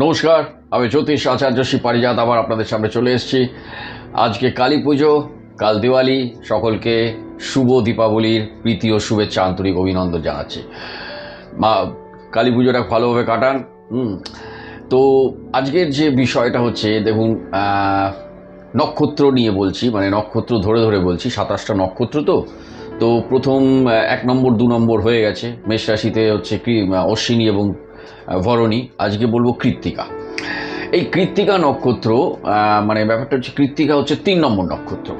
নমস্কার, আমি জ্যোতিষ আচার্য শ্রী পারিজাত, আবার আপনাদের সামনে চলে এসেছি। আজকে কালী পুজো, কাল দিওয়ালি, সকলকে শুভ দীপাবলির প্রীতি ও শুভেচ্ছা আন্তরিক অভিনন্দন জানাচ্ছি। মা, কালী পুজোটা ভালোভাবে কাটান তো আজকের যে বিষয়টা হচ্ছে, দেখুন নক্ষত্র নিয়ে বলছি মানে নক্ষত্র ধরে ধরে বলছি, সাতাশটা নক্ষত্র তো। তো প্রথম এক নম্বর, দু নম্বর হয়ে গেছে। মেষ রাশিতে হচ্ছে কৃ- অশ্বিনী এবং ভরণী, আজকে বলব কৃত্তিকা। এই কৃত্তিকা নক্ষত্র মানে ব্যাপারটা হচ্ছে কৃত্তিকা হচ্ছে তিন নম্বর নক্ষত্র।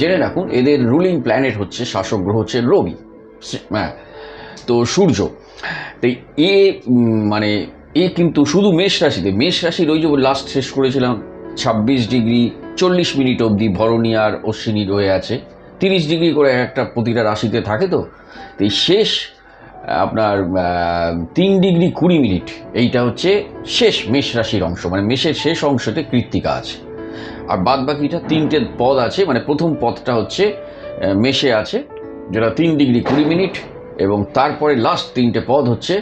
জেনে রাখুন, এদের রুলিং প্ল্যানেট হচ্ছে শাসক গ্রহ হচ্ছে রবি হ্যাঁ তো সূর্য। তো এ মানে এ কিন্তু শুধু মেষ রাশিতে, মেষ রাশির ওই যে লাস্ট শেষ করেছিলাম, ছাব্বিশ ডিগ্রি চল্লিশ মিনিট অবধি ভরণী আর অশ্বিনী রয়ে আছে। তিরিশ ডিগ্রি করে একটা প্রতিটা রাশিতে থাকে তো। এই শেষ আপনার তিন ডিগ্রি কুড়ি মিনিট। এইটা হচ্ছে শেষ মেষ রাশির অংশ মানে মেষের শেষ অংশতে কৃত্তিকা আছে। আর বাদ বাকিটা তিনটে পদ আছে মানে প্রথম পদটা হচ্ছে মেষে আছে, যেটা তিন ডিগ্রি কুড়ি মিনিট, এবং তারপরে লাস্ট তিনটে পদ হচ্ছে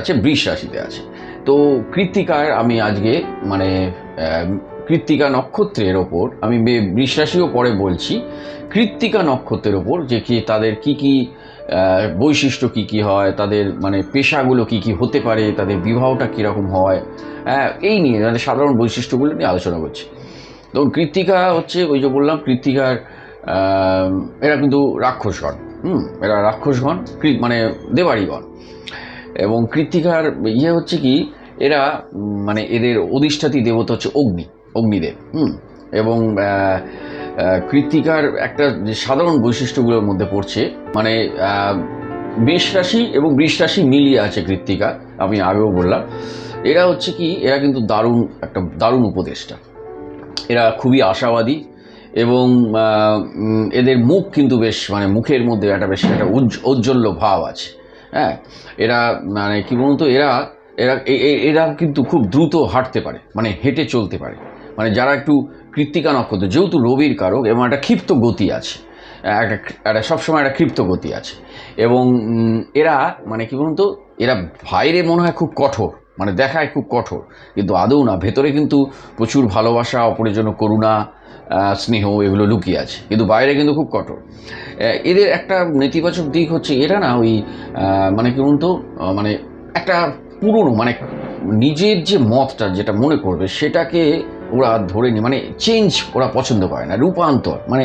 আছে বৃষ রাশিতে আছে। তো কৃত্তিকার আমি আজকে মানে কৃত্তিকা নক্ষত্রের ওপর, আমি বৃষ রাশিও পরে বলছি, কৃত্তিকা নক্ষত্রের ওপর যে কি তাদের কি কি বৈশিষ্ট্য কি কি হয় তাদের মানে পেশাগুলো কি কি হতে পারে তাদের বিবাহটা কীরকম হয় হ্যাঁ, এই নিয়ে মানে সাধারণ বৈশিষ্ট্যগুলো নিয়ে আলোচনা করছি। তো কৃত্তিকা হচ্ছে ওই যে বললাম কৃত্তিকার এরা কিন্তু রাক্ষসগণ হুম এরা রাক্ষসগণ মানে দেবাড়িগণ এবং কৃত্তিকার ইয়ে হচ্ছে কি এরা মানে এদের অধিষ্ঠাতি দেবতা হচ্ছে অগ্নি অগ্নিদেব হুম এবং কৃত্তিকার একটা যে সাধারণ বৈশিষ্ট্যগুলোর মধ্যে পড়ছে মানে মেষ রাশি এবং বৃষ রাশি মিলিয়ে আছে কৃত্তিকা, আমি আগেও বললাম। এরা হচ্ছে কি, এরা কিন্তু দারুণ একটা দারুণ উপদেষ্টা। এরা খুবই আশাবাদী এবং এদের মুখ কিন্তু বেশ মানে মুখের মধ্যে একটা বেশ একটা ঔজ্জ্বল্য ভাব আছে। হ্যাঁ এরা মানে কি বলুন তো, এরা এরা এরা কিন্তু খুব দ্রুত হাঁটতে পারে মানে হেঁটে চলতে পারে। মানে যারা একটু কৃত্তিকা নক্ষত্র, যেহেতু রবির কারক এবং একটা ক্ষিপ্ত গতি আছে একটা সবসময় একটা ক্ষিপ্ত গতি আছে। এবং এরা মানে কি বলুন তো, এরা বাইরে মনে হয় খুব কঠোর মানে দেখায় খুব কঠোর। কিন্তু আদৌ না, ভেতরে কিন্তু প্রচুর ভালোবাসা, অপরের জন্য করুণা স্নেহ এগুলো লুকিয়ে আছে। কিন্তু বাইরে কিন্তু খুব কঠোর। এদের একটা নেতিবাচক দিক হচ্ছে এরা না, ওই মানে কি বলুন তো মানে একটা পুরনো মানে নিজের যে মতটা যেটা মনে করবে, সেটাকে ওরা ধরে নি মানে চেঞ্জ ওরা পছন্দ করে না, রূপান্তর। মানে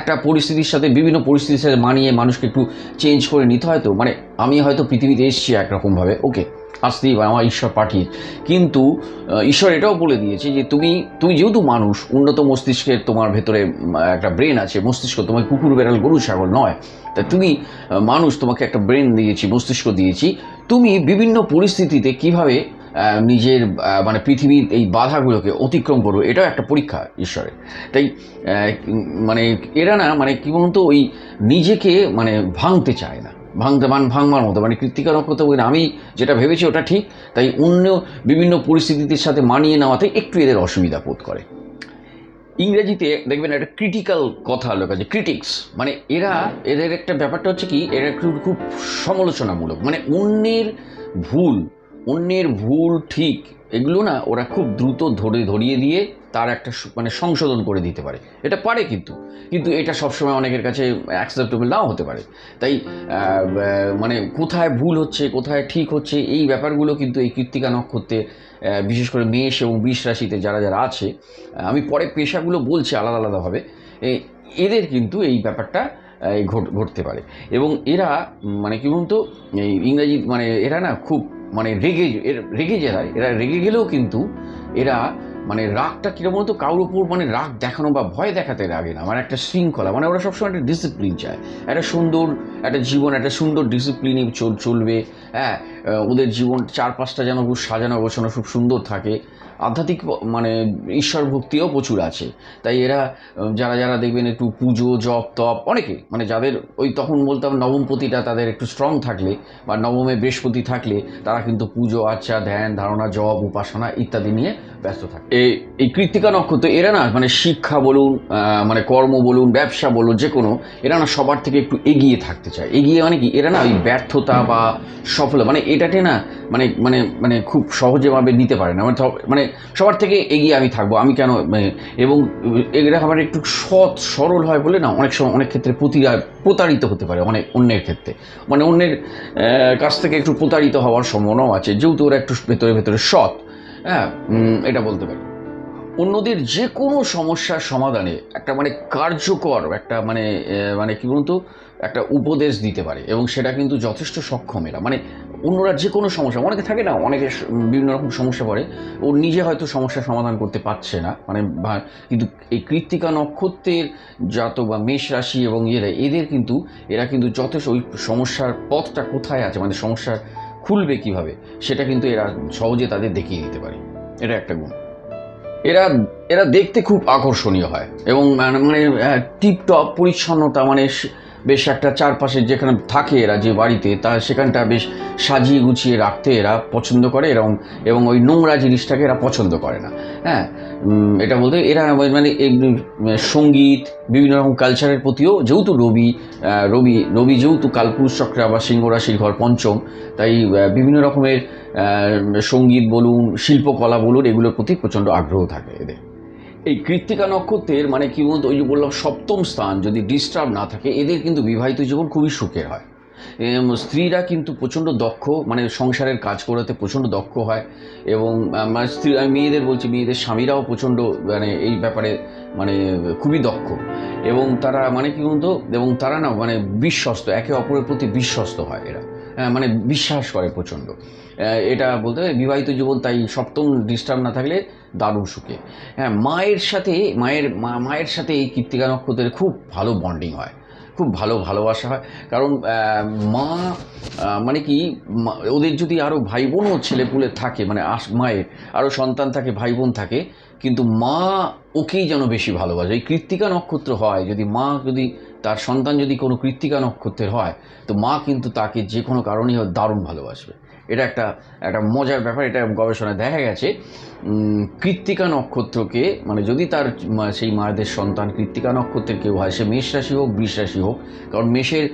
একটা পরিস্থিতির সাথে, বিভিন্ন পরিস্থিতির সাথে মানিয়ে মানুষকে একটু চেঞ্জ করে নিতে হয় তো মানে আমি হয়তো পৃথিবীতে এসেছি একরকমভাবে ওকে আসতেই পারে, আমার ঈশ্বর পাঠিয়ে। কিন্তু ঈশ্বর এটাও বলে দিয়েছে যে তুমি তুমি যেহেতু মানুষ, উন্নত মস্তিষ্কের তোমার ভেতরে একটা ব্রেন আছে, মস্তিষ্ক তোমার কুকুর, বেড়াল, গরু, ছাগল নয়। তা তুমি মানুষ তোমাকে একটা ব্রেন দিয়েছি, মস্তিষ্ক দিয়েছি, তুমি বিভিন্ন পরিস্থিতিতে কীভাবে নিজের মানে পৃথিবীর এই বাধাগুলোকে অতিক্রম করব, এটাও একটা পরীক্ষা ঈশ্বরের। তাই মানে এরা না মানে কি বলুন তো ওই নিজেকে মানে ভাঙতে চায় না। ভাঙতে, মান ভাঙবার মতো মানে কৃত্তিকা নক্ষত্র বলে আমি যেটা ভেবেছি ওটা ঠিক, তাই অন্য বিভিন্ন পরিস্থিতির সাথে মানিয়ে নেওয়াতে একটু এদের অসুবিধা বোধ করে। ইংরেজিতে দেখবেন একটা ক্রিটিক্যাল কথা লোক আছে ক্রিটিক্স মানে এরা, এদের একটা ব্যাপারটা হচ্ছে কি, এরা একটু, খুব সমালোচনামূলক মানে অন্যের ভুল অন্যের ভুল ঠিক, এগুলো না ওরা খুব দ্রুত ধরে, ধরিয়ে দিয়ে তার একটা মানে সংশোধন করে দিতে পারে। এটা পারে কিন্তু কিন্তু এটা সবসময় অনেকের কাছে অ্যাকসেপ্টেবল নাও হতে পারে। তাই মানে কোথায় ভুল হচ্ছে, কোথায় ঠিক হচ্ছে, এই ব্যাপারগুলো কিন্তু এই কৃত্তিকা নক্ষত্রে বিশেষ করে মেষ এবং বিষ রাশিতে যারা যারা আছে আমি পরে পেশাগুলো বলছি আলাদা আলাদাভাবে এদের কিন্তু এই ব্যাপারটা ঘটতে পারে। এবং এরা মানে কি বলুন তো ইংরাজি মানে এরা না খুব মানে রেগে রেগে রেগে যায় এরা রেগে গেলেও কিন্তু এরা মানে রাগটা কীরকম তো কারোর উপর মানে রাগ দেখানো বা ভয় দেখাতে রাগে না। মানে একটা শৃঙ্খলা মানে ওরা সবসময় একটা ডিসিপ্লিন চায়। একটা সুন্দর, একটা জীবন, একটা সুন্দর ডিসিপ্লিনে চল, চলবে। হ্যাঁ ওদের জীবন চার পাঁচটা যেন সাজানো গোছানো, খুব সুন্দর থাকে। আধ্যাত্মিক মানে ঈশ্বর ভক্তিও প্রচুর আছে। তাই এরা, যারা যারা দেখবেন একটু পুজো, জপ, তপ, অনেকে মানে যাদের ওই তখন বলতাম নবমপতিটা তাদের একটু স্ট্রং থাকলে বা নবমে বৃহস্পতি থাকলে তারা কিন্তু পুজো আচ্ছা ধ্যান, ধারণা, জপ, উপাসনা ইত্যাদি নিয়ে ব্যস্ত থাকে। এই এই কৃত্তিকা নক্ষত্র, এরা না মানে শিক্ষা বলুন মানে কর্ম বলুন, ব্যবসা বলুন যে কোনো এরা না সবার থেকে একটু এগিয়ে থাকতে চায়। এগিয়ে মানে কি, এরা না ওই ব্যর্থতা বা সফলতা মানে এটাকে না মানে মানে মানে খুব সহজেভাবে নিতে পারে না। মানে মানে সবার থেকে এগিয়ে আমি থাকব। আমি কেন মানে, এবং এরা আবার একটু সৎ সরল হয় বলে না অনেক সময় অনেক ক্ষেত্রে প্রতিরা প্রতারিত হতে পারে অনেক অন্যের ক্ষেত্রে। মানে অন্যের কাছ থেকে একটু প্রতারিত হওয়ার সম্ভাবনাও আছে যেহেতু ওরা একটু ভেতরে ভেতরে সৎ। হ্যাঁ এটা বলতে পারি। অন্যদের যে কোনো সমস্যার সমাধানে একটা মানে কার্যকর একটা মানে মানে কি বলুন তো একটা উপদেশ দিতে পারে এবং সেটা কিন্তু যথেষ্ট সক্ষম এরা। মানে অন্যরা যে কোনো সমস্যা, অনেকে থাকে না, অনেকে বিভিন্ন রকম সমস্যা পড়ে, ও নিজে হয়তো সমস্যার সমাধান করতে পারছে না। মানে কিন্তু এই কৃত্তিকা নক্ষত্রের জাত বা মেষ রাশি এবং এরা এদের কিন্তু, এরা কিন্তু যথেষ্ট ওই সমস্যার পথটা কোথায় আছে মানে সমস্যার খুলবে কীভাবে, সেটা কিন্তু এরা সহজে তাদের দেখিয়ে দিতে পারে। এটা একটা গুণ। এরা এরা দেখতে খুব আকর্ষণীয় হয় এবং মানে টিপটপ, পরিচ্ছন্নতা মানে বেশ একটা চারপাশে যেখানে থাকে এরা যে বাড়িতে, তা সেখানটা বেশ সাজিয়ে গুছিয়ে রাখতে এরা পছন্দ করে এরকম এবং ওই নোংরা জিনিসটাকে এরা পছন্দ করে না। হ্যাঁ এটা বলতে এরা মানে এই সংগীত, বিভিন্ন রকম কালচারের প্রতিও যেহেতু রবি রবি রবি যেহেতু কালপুরুষ চক্রে আবার সিংহ রাশির ঘর পঞ্চম, তাই বিভিন্ন রকমের সংগীত বলুন, শিল্পকলা বলুন, এগুলোর প্রতি প্রচণ্ড আগ্রহ থাকে এদের। এই কৃত্তিকা নক্ষত্রের মানে কি বলতো ওই যে বললাম সপ্তম স্থান যদি ডিস্টার্ব না থাকে এদের কিন্তু বিবাহিত জীবন খুবই সুখের হয়। স্ত্রীরা কিন্তু প্রচণ্ড দক্ষ মানে সংসারের কাজ করাতে প্রচণ্ড দক্ষ হয় এবং মানে স্ত্রী আমি মেয়েদের বলছি মেয়েদের স্বামীরাও প্রচণ্ড মানে এই ব্যাপারে মানে খুবই দক্ষ। এবং তারা মানে কি বলতো এবং তারা না মানে বিশ্বস্ত একে অপরের প্রতি বিশ্বস্ত হয় এরা। হ্যাঁ, মানে বিশ্বাস করে প্রচণ্ড। এটা বলতে বিবাহিত জীবন তাই সপ্তম ডিস্টার্ব না থাকলে দারুণ সুখে। হ্যাঁ মায়ের সাথে, মায়ের মায়ের সাথে এই কৃত্তিকা নক্ষত্রের খুব ভালো বন্ডিং হয়, খুব ভালো ভালোবাসা হয়। কারণ মা মানে কি ওদের যদি আরও ভাই বোনও ছেলেপুলে থাকে মানে আস, মায়ের আরও সন্তান থাকে ভাই বোন থাকে, কিন্তু মা ওকেই যেন বেশি ভালোবাসে। এই কৃত্তিকা নক্ষত্র হয়, যদি মা যদি, তার সন্তান যদি কোনো কৃত্তিকা নক্ষত্রের হয়, তো মা কিন্তু তাকে যে কোনো কারণেই দারুণ ভালোবাসবে। এটা একটা একটা মজার ব্যাপার, এটা গবেষণায় দেখা গেছে। কৃত্তিকা নক্ষত্রকে মানে যদি তার সেই মায়েদের সন্তান কৃত্তিকা নক্ষত্রের কেউ হয়, সে মেষ রাশি হোক, বৃষ রাশি হোক, কারণ মেষের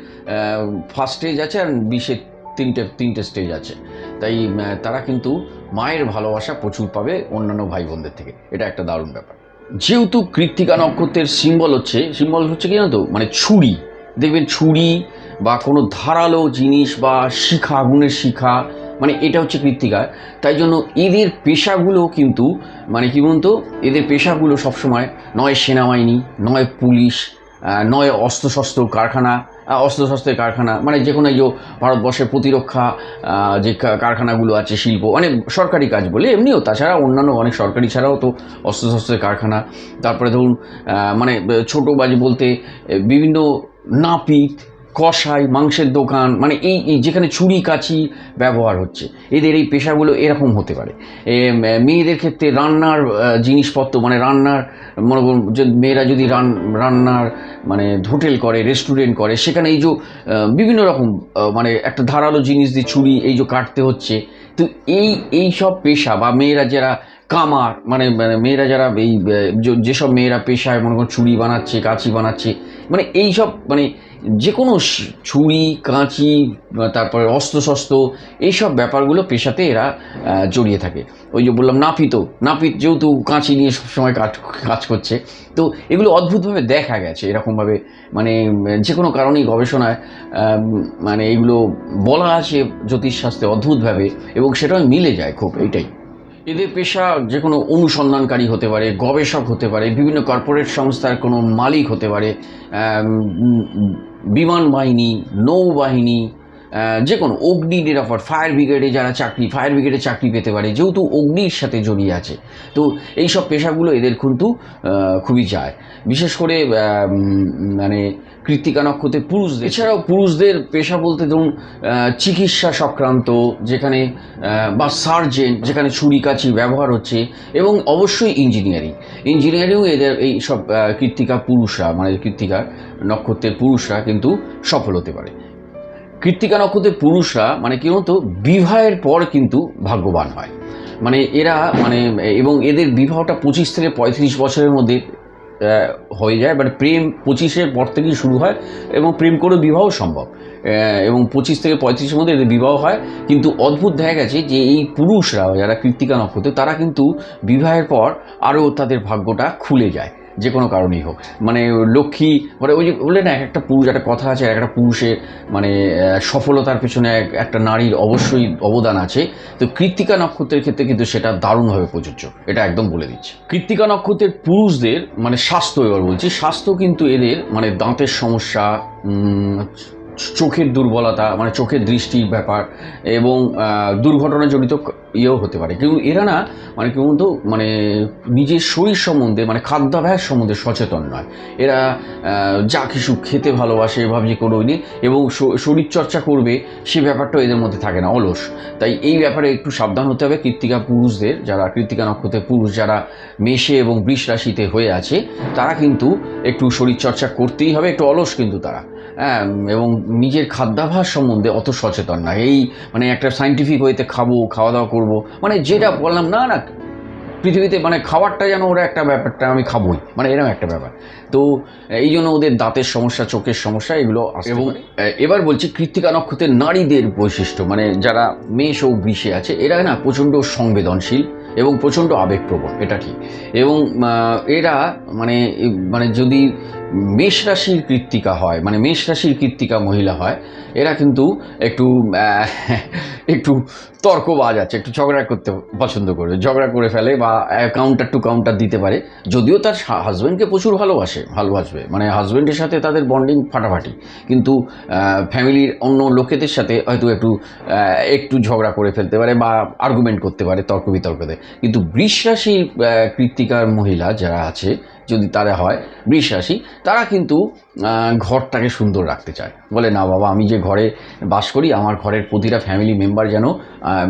ফার্স্ট স্টেজ আছে আর বিষের তিনটে তিনটে স্টেজ আছে। তাই তারা কিন্তু মায়ের ভালোবাসা প্রচুর পাবে অন্যান্য ভাই বোনদের থেকে। এটা একটা দারুণ ব্যাপার। যেহেতু কৃত্তিকা নক্ষত্রের সিম্বল হচ্ছে সিম্বল হচ্ছে কি তো? মানে ছুরি। দেখবেন ছুরি বা কোনো ধারালো জিনিস বা শিখা আগুনের শিখা মানে এটা হচ্ছে কৃত্তিকার তাই জন্য এদের পেশাগুলো কিন্তু মানে কি বলুন তো এদের পেশাগুলো সবসময় নয় সেনাবাহিনী, নয় পুলিশ নয় অস্ত্রশস্ত্র কারখানা অস্ত্রশস্ত্রের কারখানা মানে যে কোনো যে ভারতবর্ষের প্রতিরক্ষা যে কারখানাগুলো আছে, শিল্প মানে সরকারি কাজ বলে, এমনিও তাছাড়া অন্যান্য অনেক সরকারি ছাড়াও তো অস্ত্রশস্ত্রের কারখানা। তারপরে ধরুন মানে ছোটো বাজি বলতে বিভিন্ন নাপিত কষাই মাংসের দোকান মানে এই যেখানে ছুরি কাছি ব্যবহার হচ্ছে, এদের এই পেশাগুলো এরকম হতে পারে। মেয়েদের ক্ষেত্রে রান্নার জিনিসপত্র মানে রান্নার, মনে করুন যে মেয়েরা যদি রান, রান্নার মানে হোটেল করে, রেস্টুরেন্ট করে, সেখানে এই যে বিভিন্ন রকম মানে একটা ধারালো জিনিস দিয়ে ছুরি এই যে কাটতে হচ্ছে, তো এই এই সব পেশা বা মেয়েরা যারা কামার মানে মানে মেয়েরা যারা এই যেসব মেয়েরা পেশায় মনে করুন ছুরি বানাচ্ছে, কাঁচি বানাচ্ছে মানে এই সব মানে যে কোনো ছুরি, কাঁচি তারপরে অস্ত্রশস্ত্র, এইসব ব্যাপারগুলো পেশাতে এরা জড়িয়ে থাকে। ওই যে বললাম নাপিত নাপিত যেহেতু কাঁচি নিয়ে সবসময় কাজ কাজ করছে, তো এগুলো অদ্ভুতভাবে দেখা গেছে এরকমভাবে। মানে যে কোনো কারণেই গবেষণায় মানে এগুলো বলা আছে জ্যোতিষশাস্ত্রে অদ্ভুতভাবে, এবং সেটাও মিলে যায় খুব এইটাই। এদের পেশা যে কোনো অনুসন্ধানকারী হতে পারে, গবেষক হতে পারে, বিভিন্ন কর্পোরেট সংস্থার কোনো মালিক হতে পারে বিমান বাহিনী নৌবাহিনী যে কোনো অগ্নি নিরাপদ ফায়ার ব্রিগেডে যারা চাকরি ফায়ার ব্রিগেডে চাকরি পেতে পারে, যেহেতু অগ্নির সাথে জড়িয়ে আছে। তো এই সব পেশাগুলো এদের কিন্তু খুবই যায়। বিশেষ করে মানে কৃত্তিকা নক্ষত্রে পুরুষদের। এছাড়াও পুরুষদের পেশা বলতে ধরুন চিকিৎসা সংক্রান্ত, যেখানে বা সার্জেন্ট যেখানে ছুরি কাছি ব্যবহার হচ্ছে, এবং অবশ্যই ইঞ্জিনিয়ারিং ইঞ্জিনিয়ারিংও এদের এই সব কৃত্তিকা পুরুষরা মানে কৃত্তিকার নক্ষত্রের পুরুষরা কিন্তু সফল হতে পারে। কৃত্তিকা নক্ষত্রের পুরুষরা মানে কি বলতো, বিবাহের পর কিন্তু ভাগ্যবান হয়। মানে এরা মানে এবং এদের বিবাহটা পঁচিশ থেকে পঁয়ত্রিশ বছরের মধ্যে হয়ে যায় মানে প্রেম পঁচিশের পর থেকেই শুরু হয় এবং প্রেম করে বিবাহ সম্ভব। এবং পঁচিশ থেকে পঁয়ত্রিশের মধ্যে এদের বিবাহ হয়, কিন্তু অদ্ভুত দেখা গেছে যে এই পুরুষরা যারা কৃত্তিকা নক্ষত্র, তারা কিন্তু বিবাহের পর আরও তাদের ভাগ্যটা খুলে যায়। যে কোনো কারণেই হোক। মানে লক্ষ্মী মানে ওই যে বললে না এক একটা পুরুষ, একটা কথা আছে এক একটা পুরুষের মানে সফলতার পেছনে এক- একটা নারীর অবশ্যই অবদান আছে। তো কৃত্তিকা নক্ষত্রের ক্ষেত্রে কিন্তু সেটা দারুণভাবে প্রযোজ্য, এটা একদম বলে দিচ্ছে। কৃত্তিকা নক্ষত্রের পুরুষদের মানে স্বাস্থ্য এবার বলছি, স্বাস্থ্য কিন্তু এদের মানে দাঁতের সমস্যা চোখের দুর্বলতা মানে চোখের দৃষ্টির ব্যাপার এবং আহ, দুর্ঘটনাজনিত ক- ইয়েও হতে পারে। কিন্তু এরা না মানে কি বলতো মানে নিজের শরীর সম্বন্ধে মানে খাদ্যাভ্যাস সম্বন্ধে সচেতন নয়। এরা যা কিছু খেতে ভালোবাসে ভাবছি কোনো নেই এবং শরীরচর্চা করবে সে ব্যাপারটাও এদের মধ্যে থাকে না অলস। তাই এই ব্যাপারে একটু সাবধান হতে হবে কৃত্তিকা পুরুষদের যারা কৃত্তিকা নক্ষত্রের পুরুষ যারা মেষে এবং বৃষ রাশিতে হয়ে আছে তারা কিন্তু একটু শরীরচর্চা করতেই হবে একটু অলস কিন্তু তারা। এবং নিজের খাদ্যাভাস সম্বন্ধে অত সচেতন না। এই মানে একটা সাইন্টিফিক হইতে খাব খাওয়া দাওয়া করব মানে যেটা বললাম না না পৃথিবীতে মানে খাবারটা যেন ওরা একটা ব্যাপারটা আমি খাবোই মানে এরকম একটা ব্যাপার। তো এই জন্য ওদের দাঁতের সমস্যা চোখের সমস্যা এগুলো এবং এবার বলছি কৃত্তিকা নক্ষত্রের নারীদের বৈশিষ্ট্য মানে যারা মেষ ও বৃষে আছে এরা না প্রচণ্ড সংবেদনশীল এবং প্রচণ্ড আবেগপ্রবণ এটা ঠিক। এবং এরা মানে মানে যদি মেষ রাশির কৃত্তিকা হয় মানে মেষ রাশির কৃত্তিকা মহিলা হয় এরা কিন্তু একটু একটু তর্কবাজ আছে একটু ঝগড়া করতে পছন্দ করে ঝগড়া করে ফেলে বা কাউন্টার টু কাউন্টার দিতে পারে যদিও তার হাজব্যান্ডকে প্রচুর ভালোবাসে ভালোবাসবে মানে হাজব্যান্ডের সাথে তাদের বন্ডিং ফাটাফাটি কিন্তু ফ্যামিলির অন্য লোকেদের সাথে হয়তো একটু একটু ঝগড়া করে ফেলতে পারে বা আর্গুমেন্ট করতে পারে তর্ক বিতর্কতে কিন্তু বৃষ রাশি আহ, কৃত্তিকার মহিলা যারা আছে যদি তারা হয় বৃষ রাশি তারা কিন্তু ঘরটাকে সুন্দর রাখতে চায়। বলে, না বাবা, আমি যে ঘরে বাস করি, আমার ঘরের প্রতিটা ফ্যামিলি মেম্বার যেন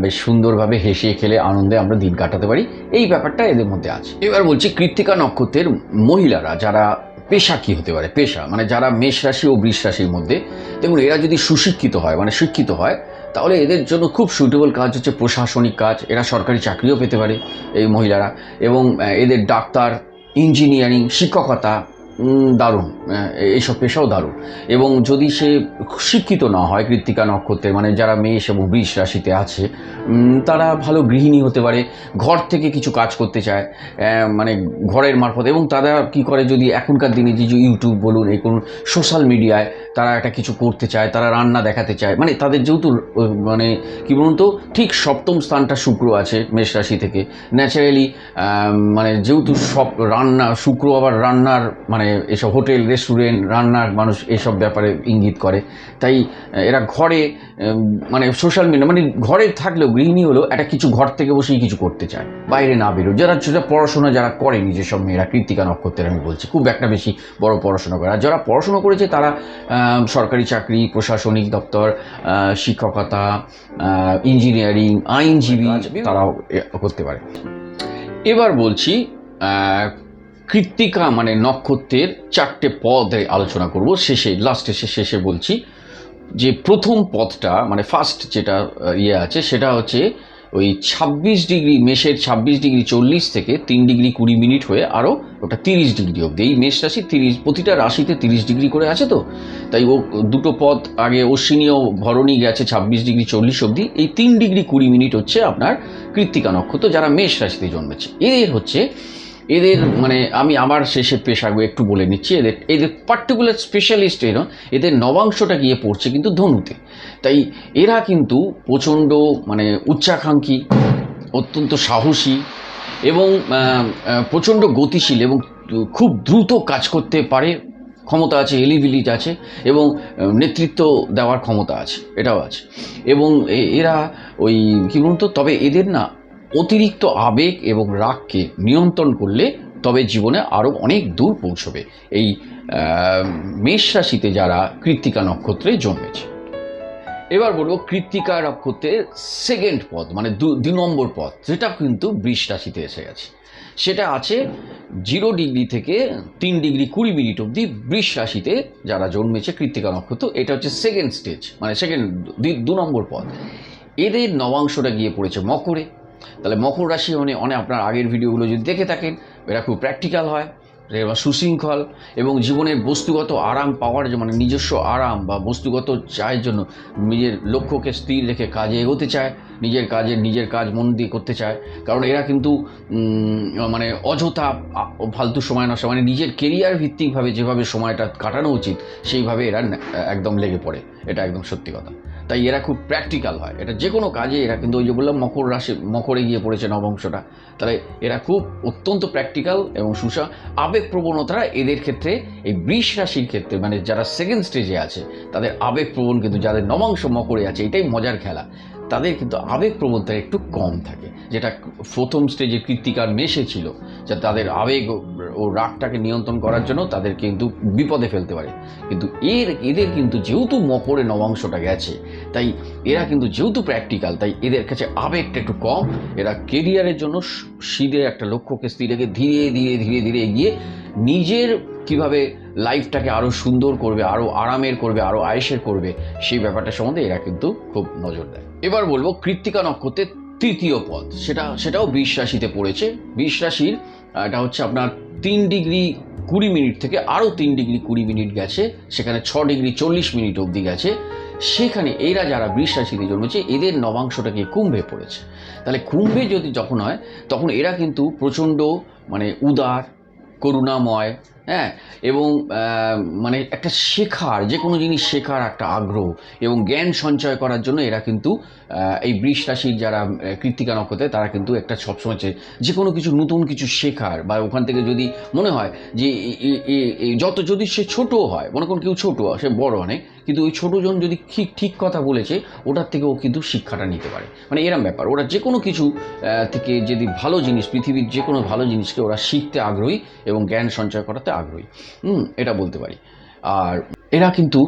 বেশ সুন্দরভাবে হেসে খেলে, আনন্দে আমরা দিন কাটাতে পারি। এই ব্যাপারটা এদের মধ্যে আছে। এবার বলছি, কৃত্তিকা নক্ষত্রের মহিলারা, যারা পেশা কি হতে পারে, পেশা মানে যারা মেষ রাশি ও বৃষ রাশির মধ্যে, দেখুন, এরা যদি সুশিক্ষিত হয় মানে শিক্ষিত হয়, তাহলে এদের জন্য খুব সুইটেবল কাজ হচ্ছে প্রশাসনিক কাজ। এরা সরকারি চাকরিও পেতে পারে এই মহিলারা এবং এদের ডাক্তার ইঞ্জিনিয়ারিং শিক্ষকতা দারুণ। এইসব পেশাও দারুণ। এবং যদি সে শিক্ষিত না হয় কৃত্তিকা নক্ষত্রে মানে যারা মেষ এবং বৃষ রাশিতে আছে তারা ভালো গৃহিণী হতে পারে, ঘর থেকে কিছু কাজ করতে চায় মানে ঘরের মারফত, এবং তারা কি করে যদি এখনকার দিনে যে ইউটিউব বলুন, এই কোন সোশ্যাল মিডিয়ায় তারা একটা কিছু করতে চায়, তারা রান্না দেখাতে চায় মানে তাদের যেহেতু মানে কী বলুন তো, ঠিক সপ্তম স্থানটা শুক্র আছে মেষ রাশি থেকে। ন্যাচারালি মানে যেহেতু সব রান্না, শুক্র আবার রান্নার মানে এসব হোটেল রেস্টুরেন্ট রান্নার মানুষ এসব ব্যাপারে ইঙ্গিত করে। তাই এরা ঘরে মানে সোশ্যাল মিডিয়া মানে ঘরে থাকলেও গৃহিণী হলেও একটা কিছু ঘর থেকে বসেই কিছু করতে চায় বাইরে না বেরো যারা যারা পড়াশোনা যারা করেনি যেসব মেয়েরা কৃত্তিকা নক্ষত্রের আমি বলছি খুব একটা বেশি বড় পড়াশোনা করে আর যারা পড়াশোনা করেছে তারা সরকারি চাকরি প্রশাসনিক দপ্তর শিক্ষকতা ইঞ্জিনিয়ারিং আইনজীবী তারাও করতে পারে। এবার বলছি কৃত্তিকা মানে নক্ষত্রের চারটে পদে আলোচনা করব। শেষে লাস্টে শেষে বলছি যে প্রথম পদটা মানে ফার্স্ট যেটা ইয়ে আছে সেটা হচ্ছে ওই ছাব্বিশ ডিগ্রি মেষের ছাব্বিশ ডিগ্রি চল্লিশ থেকে তিন ডিগ্রি কুড়ি মিনিট হয়ে আরও ওটা তিরিশ ডিগ্রি অবধি। এই মেষ রাশি তিরিশ, প্রতিটা রাশিতে তিরিশ ডিগ্রি করে আছে তো? তাই ও দুটো পদ আগে অশ্বিনী ও ভরণী গেছে ছাব্বিশ ডিগ্রি চল্লিশ অবধি। এই তিন ডিগ্রি কুড়ি মিনিট হচ্ছে আপনার কৃত্তিকা নক্ষত্র যারা মেষ রাশিতে জন্মেছে। এদের হচ্ছে এদের মানে আমি আমার শেষে পেশাগুলো একটু বলে নিচ্ছি, এদের এদের পার্টিকুলার স্পেশালিস্ট এরা, এদের নবাংশটা গিয়ে পড়ছে কিন্তু ধনুতে। তাই এরা কিন্তু প্রচণ্ড মানে উচ্চাকাঙ্ক্ষী, অত্যন্ত সাহসী এবং প্রচণ্ড গতিশীল এবং খুব দ্রুত কাজ করতে পারে, ক্ষমতা আছে এলিবিলিটি আছে এবং নেতৃত্ব দেওয়ার ক্ষমতা আছে, এটাও আছে। এবং এরা ওই, কী বলুন তো তবে এদের না অতিরিক্ত আবেগ এবং রাগকে নিয়ন্ত্রণ করলে তবে জীবনে আরও অনেক দূর পৌঁছবে। এই মেষ রাশিতে যারা কৃত্তিকা নক্ষত্রে জন্মেছে। এবার বলব কৃত্তিকা নক্ষত্রের সেকেন্ড পদ মানে দু- নম্বর পদ, যেটা কিন্তু বৃষ রাশিতে এসে গেছে। সেটা আছে জিরো ডিগ্রি থেকে তিন ডিগ্রি কুড়ি মিনিট অবধি বৃষ রাশিতে যারা জন্মেছে কৃত্তিকা নক্ষত্র, এটা হচ্ছে সেকেন্ড স্টেজ মানে সেকেন্ড দু নম্বর পদ। এদের নবাংশটা গিয়ে পড়েছে মকরে। তাহলে মকর রাশি মানে অনেক আপনার আগের ভিডিওগুলো যদি দেখে থাকেন, এরা খুব প্র্যাকটিক্যাল হয়, এরা সুশৃঙ্খল এবং জীবনের বস্তুগত আরাম পাওয়ার যে মানে নিজস্ব আরাম বা বস্তুগত চায়ের জন্য নিজের লক্ষ্যকে স্থির রেখে কাজে এগোতে চায়, নিজের কাজে নিজের কাজ মন দিয়ে করতে চায়। কারণ এরা কিন্তু মানে অযথা ফালতু সময় নষ্ট মানে নিজের কেরিয়ার ভিত্তিকভাবে যেভাবে সময়টা কাটানো উচিত, সেইভাবে এরা একদম লেগে পড়ে। এটা একদম সত্যি কথা। তাই এরা খুব প্র্যাকটিক্যাল হয়। এটা যে কোনো কাজে এরা কিন্তু ওই যে বললাম মকর রাশি মকরে গিয়ে পড়েছে নবংশটা তাহলে এরা খুব অত্যন্ত প্র্যাকটিক্যাল এবং সুসা আবেগ প্রবণতা এদের ক্ষেত্রে এই বৃষ রাশির ক্ষেত্রে মানে যারা সেকেন্ড স্টেজে আছে, তাদের আবেগ প্রবণ কিন্তু যাদের নবাংশ মকরে আছে, এটাই মজার খেলা। তাদের কিন্তু আবেগ প্রবণতা একটু কম থাকে। যেটা প্রথম স্টেজে কৃত্তিকার মেশে ছিল, যা তাদের আবেগ ও- রাগটাকে নিয়ন্ত্রণ করার জন্য তাদের কিন্তু বিপদে ফেলতে পারে। কিন্তু এর, এদের কিন্তু যেহেতু মকরে নবাংশটা গেছে, তাই এরা কিন্তু যেহেতু প্র্যাকটিক্যাল তাই এদের কাছে আবেগটা একটু কম। এরা কেরিয়ারের জন্য সিধে একটা লক্ষ্যকে স্থির ধীরে ধীরে ধীরে ধীরে এগিয়ে নিজের কীভাবে লাইফটাকে আরও সুন্দর করবে আরও আরামের করবে আরও আয়েসের করবে, সেই ব্যাপারটা সম্বন্ধে এরা কিন্তু খুব নজর দেয়। এবার বলব কৃত্তিকা নক্ষত্রের তৃতীয় পদ। সেটা, সেটাও বিশ রাশিতে পড়েছে। বিশ রাশির এটা হচ্ছে আপনার তিন ডিগ্রি কুড়ি মিনিট থেকে আরও তিন ডিগ্রি কুড়ি মিনিট গেছে। সেখানে ছ ডিগ্রি চল্লিশ মিনিট অবধি গেছে। সেখানে এরা যারা বৃষ রাশিতে জন্মেছে, এদের নবাংশটাকে কুম্ভে পড়েছে। তাহলে কুম্ভে যদি যখন হয়, তখন এরা কিন্তু প্রচণ্ড মানে উদার, করুণাময় হ্যাঁ এবং মানে একটা শেখার যে কোনো জিনিস শেখার একটা আগ্রহ এবং জ্ঞান সঞ্চয় করার জন্য এরা কিন্তু এই বৃষ রাশির যারা কৃত্তিকা নক্ষত্রে, তারা কিন্তু একটা সবসময় যে কোনো কিছু নতুন কিছু শেখার বা ওখান থেকে যদি মনে হয় যে যত যদি সে ছোট হয়, মনে করুন কেউ ছোটো, সে বড় অনেক, কিন্তু ওই ছোটোজন যদি ঠিক ঠিক কথা বলেছে, ওটার থেকে ও কিন্তু শিক্ষাটা নিতে পারে। মানে এরম ব্যাপার, ওরা যে কোনো কিছু থেকে যদি ভালো জিনিস, পৃথিবীর যে কোনো ভালো জিনিসকে ওরা শিখতে আগ্রহী এবং জ্ঞান সঞ্চয় করাতে আগ্রহী। হুম, এটা বলতে পারি। আর এরা কিন্তু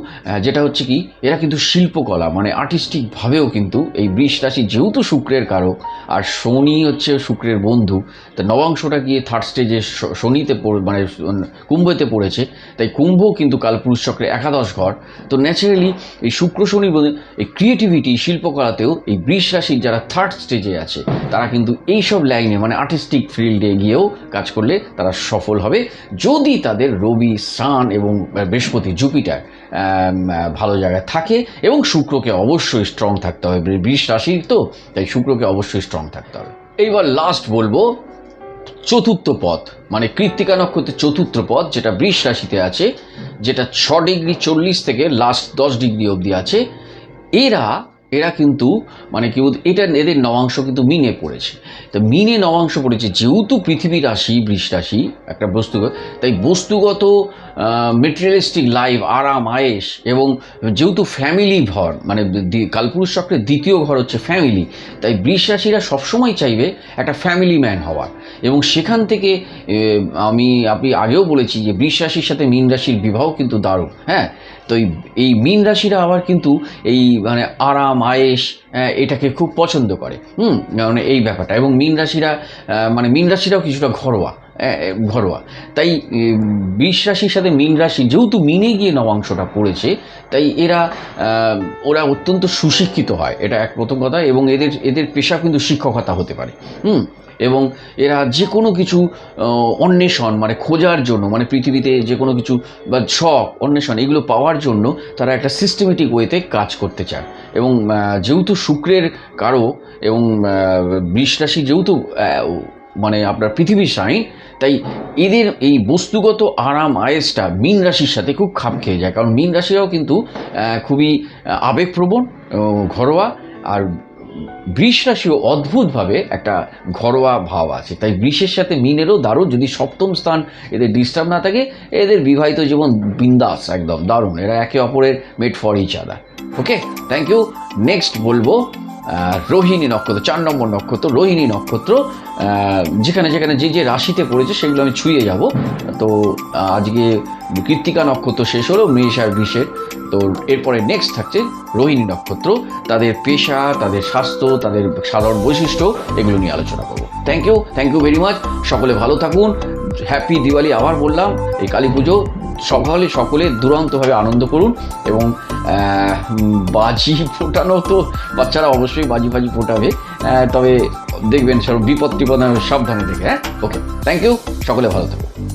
যেটা হচ্ছে কি, এরা কিন্তু শিল্পকলা মানে আর্টিস্টিকভাবেও কিন্তু এই বৃষ রাশি যেহেতু শুক্রের কারক, আর শনি হচ্ছে শুক্রের বন্ধু, তা নবাংশটা গিয়ে থার্ড স্টেজে শনিতে পড়ে মানে কুম্ভতে পড়েছে, তাই কুম্ভ কিন্তু কালপুরুষ চক্রের একাদশ ঘর, তো ন্যাচারালি এই শুক্র শনি এই ক্রিয়েটিভিটি শিল্পকলাতেও এই বৃষ রাশির যারা থার্ড স্টেজে আছে, তারা কিন্তু এইসব লাইনে মানে আর্টিস্টিক ফিল্ডে গিয়েও কাজ করলে তারা সফল হবে, যদি তাদের রবি, সান এবং বৃহস্পতি, জুপিটার ভালো জায়গায় থাকে এবং শুক্রকে অবশ্যই স্ট্রং থাকতে হবে। বৃষ রাশির তো, তাই শুক্রকে অবশ্যই স্ট্রং থাকতে হবে। এইবার লাস্ট বলব, চতুর্থ পথ মানে কৃত্তিকা নক্ষত্রের চতুর্থ পথ, যেটা বৃষ রাশিতে আছে, যেটা ছ ডিগ্রি চল্লিশ থেকে লাস্ট দশ ডিগ্রি অবধি আছে, এরা এরা কিন্তু মানে কি এটা এদের নবাংশ কিন্তু মিনে পড়েছে। তো মিনে নবাংশ পড়েছে, যেহেতু পৃথিবী রাশি, বৃষ রাশি, একটা বস্তুগত, তাই বস্তুগত মেটেরিয়ালিস্টিক লাইফ আরাম আয়েস এবং যেহেতু ফ্যামিলি ঘর মানে কালপুরুষ চক্রের দ্বিতীয় ঘর হচ্ছে ফ্যামিলি তাই বৃষ রাশিরা সবসময় চাইবে একটা ফ্যামিলি ম্যান হওয়ার। এবং সেখান থেকে আমি, আপনি আগেও বলেছি যে বৃষ রাশির সাথে মীন রাশির বিবাহ কিন্তু দারুণ হ্যাঁ? তো এই- মীন রাশিরা আবার কিন্তু এই মানে আরাম আয়েস এটাকে খুব পছন্দ করে। হুম মানে এই ব্যাপারটা। এবং মীন রাশিরা মানে মীন রাশিরাও কিছুটা ঘরোয়া ঘরোয়া। তাই বৃষ রাশির সাথে মীন রাশি, যেহেতু মিনে গিয়ে নবাংশটা পড়েছে, তাই এরা ওরা অত্যন্ত সুশিক্ষিত হয়। এটা এক প্রথম কথা। এবং এদের এদের পেশা কিন্তু শিক্ষকতা হতে পারে। হুম এবং এরা যে কোনো কিছু অন্বেষণ মানে খোঁজার জন্য মানে পৃথিবীতে যে কোনো কিছু বা শখ অন্বেষণ এগুলো পাওয়ার জন্য তারা একটা সিস্টেমেটিক ওয়েতে কাজ করতে চায়। এবং যেহেতু শুক্রের কারও এবং আহ, বৃষ রাশি যেহেতু মানে আপনার পৃথিবীর সাইন তাই এদের এই বস্তুগত আরাম আয়েসটা মীন রাশির সাথে খুব খাপ খেয়ে যায়। কারণ মীন রাশিরাও কিন্তু খুবই আবেগপ্রবণ ঘরোয়া আর বৃষ রাশিও অদ্ভুতভাবে একটা ঘরোয়া ভাব আছে। তাই বৃষের সাথে মিনেরও দারুণ। যদি সপ্তম স্থান এদের ডিস্টার্ব না থাকে, এদের বিবাহিত জীবন বিন্দাস, একদম দারুণ। এরা একে অপরের made for each other okay thank you next বলব রোহিণী নক্ষত্র, চার নম্বর নক্ষত্র, রোহিণী নক্ষত্র যেখানে যেখানে যে যে রাশিতে পড়েছে সেগুলো আমি ছুঁয়ে যাব। তো, আজকে কৃত্তিকা নক্ষত্র শেষ হলো, মেষ আর বৃষের। তো, এরপরে নেক্সট থাকছে রোহিণী নক্ষত্র। তাদের পেশা, তাদের স্বাস্থ্য, তাদের সাধারণ বৈশিষ্ট্য, এগুলো নিয়ে আলোচনা করব। Thank you thank you very much সকলে ভালো থাকুন। হ্যাপি দিওয়ালি আবার বললাম। এই কালী পুজো সকলে সকলে দুরন্তভাবে আনন্দ করুন এবং বাজি ফোটানো তো বাচ্চারা অবশ্যই বাজি ফাজি ফোটাবে। তবে দেখবেন সব বিপদ টিপদ সাবধানে দেখে হ্যাঁ? ওকে থ্যাংক ইউ সকলে ভালো থাকুন।